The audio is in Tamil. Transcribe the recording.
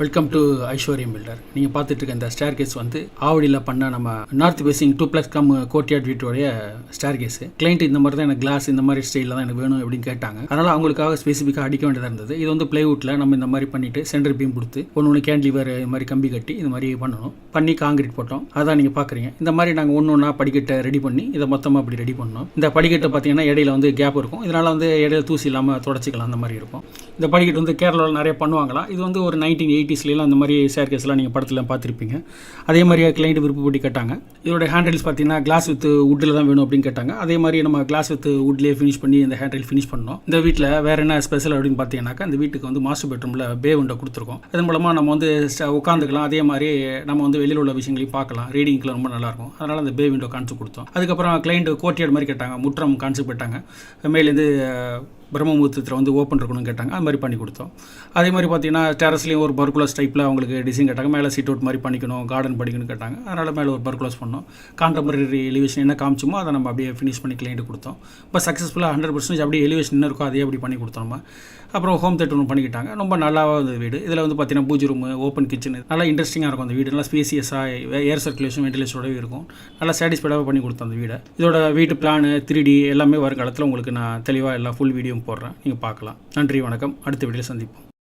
வெல்கம் டு ஐஸ்வர்யம் பில்டர் நீங்கள் பார்த்துட்டு இருக்க இந்த ஸ்டேர் கேஸ் வந்து ஆவடியில் பண்ண நம்ம north facing two plus cum கோட்டியாட் வீட்டோடைய ஸ்டேர் கேஸ் கிளைண்ட் இந்த மாதிரி தான் எனக்கு கிளாஸ் இந்த மாதிரி ஸ்டைலில் தான் எனக்கு வேணும் அப்படின்னு கேட்டாங்க. அதனால் அவங்களுக்காக ஸ்பெசிஃபிக்காக அடிக்க வேண்டியதாக இருந்தது. இது வந்து பிளைவுட்டில் நம்ம இந்த மாதிரி பண்ணிட்டு சென்டர் பீம் கொடுத்து ஒன்று ஒன்று கேன்டிலிவர் இது மாதிரி கம்பி கட்டி இந்த மாதிரி பண்ணணும். பண்ணி காங்கிரீட் போட்டோம். அதான் நீங்கள் பார்க்குறீங்க. இந்த மாதிரி நாங்கள் ஒன்று ஒன்றா படிக்கட்டை ரெடி பண்ணி இதை மொத்தமாக அப்படி ரெடி பண்ணோம். இந்த படிக்கட்டை பார்த்தீங்கன்னா இடையில வந்து கேப் இருக்கும். இதனால் வந்து இடையில தூசி இல்லாமல் தொடச்சிக்கலாம் அந்த மாதிரி இருக்கும். இந்த படிக்கட்டு வந்து கேரளாவில் நிறைய பண்ணுவாங்களா? இது வந்து ஒரு நைன்டீன் எயிட்டிஸ்லாம் அந்த மாதிரி ஷேர் கேஸ்லாம் நீங்கள் படத்தில் பார்த்துருப்பீங்க. அதே மாதிரி கிளைண்ட் விருப்பப்பட்டு கேட்டாங்க. இதோட ஹேண்டில்ஸ் பார்த்தீங்கன்னா கிளாஸ் வித் வுட்டில் தான் வேணும் அப்படின்னு கேட்டாங்க. அதே மாதிரி நம்ம கிளாஸ் வித் வுட்லேயே ஃபினிஷ் பண்ணி இந்த ஹேண்டில் ஃபினிஷ் பண்ணோம் இந்த வீட்டில் வேறு என்ன ஸ்பெஷல் அப்படின்னு பார்த்தீங்கன்னாக்கா இந்த வீட்டுக்கு வந்து மாஸ்டர் பெட்ரூமில் பே விண்டோ கொடுத்துருக்கோம். அதன் மூலமாக நம்ம வந்து உட்காந்துக்கலாம் அதே மாதிரி நம்ம வந்து வெளியில் உள்ள விஷயங்களையும் பார்க்கலாம். ரீடிங்க்குலாம் ரொம்ப நல்லாயிருக்கும். அதனால் அந்த பே விண்டோ கான்செப்ட் கொடுத்தோம். அதுக்கப்புறம் கிளைண்ட் கோர்ட்டியார்ட் மாதிரி கேட்டாங்க. முற்றம் கான்செப்ட் கேட்டாங்க. மேலேருந்து பிரம்மமுகூர்த்தத்தில் வந்து ஓப்பன் இருக்கணும்னு கேட்டாங்க. அது மாதிரி பண்ணி கொடுத்தோம். அதே மாதிரி பார்த்தீங்கன்னா டெரஸ்லேயும் ஒரு பர்குலஸ் டைப்பில் அவங்களுக்கு டிசைன் கேட்டாங்க. மேலே சீட் அவுட் மாதிரி பண்ணிக்கணும் கார்டன் பண்ணிக்கணும் கேட்டாங்க. அதனால் மேலே ஒரு பர்குலஸ் பண்ணோம். கான்டெம்பரரி எலிவேஷன் என்ன காமிச்சோமோ அதை நம்ம அப்படியே ஃபினிஷ் பண்ணி கிளைண்ட்டு கொடுத்தோம். இப்போ சக்ஸஸ்ஃபுல்லாக ஹண்ட்ரட் பர்சன்டேஜ் அப்படியே எலிவேஷன் என்ன இருக்கோ அதே அப்படி பண்ணி கொடுத்தோம் நம்ம. அப்புறம் ஹோம் தேட்டர் ஒன்று பண்ணிக்கிட்டாங்க. ரொம்ப நல்லாவே இருந்தது வீடு. இதில் வந்து பார்த்தீங்கன்னா பூஜை ரூம் ஓப்பன் கிச்சன் நல்லா இன்ட்ரெஸ்டிங்காக இருக்கும் அந்த வீடு. நல்லா ஸ்பேசியஸாக ஏர் சர்க்குலேஷன் வென்டிலேஷனோடவே இருக்கும். நல்லா சாட்டிஸ்ஃபைடாக பண்ணி கொடுத்தோம் அந்த வீடை. இதோட வீட்டு பிளான் த்ரீ டி எல்லாமே வருங்காலத்தில் உங்களுக்கு நான் தெளிவாக எல்லா ஃபுல் வீடியோ போடுறேன். நீங்கள் பார்க்கலாம். நன்றி வணக்கம். அடுத்த வீடியோவில் சந்திப்போம்.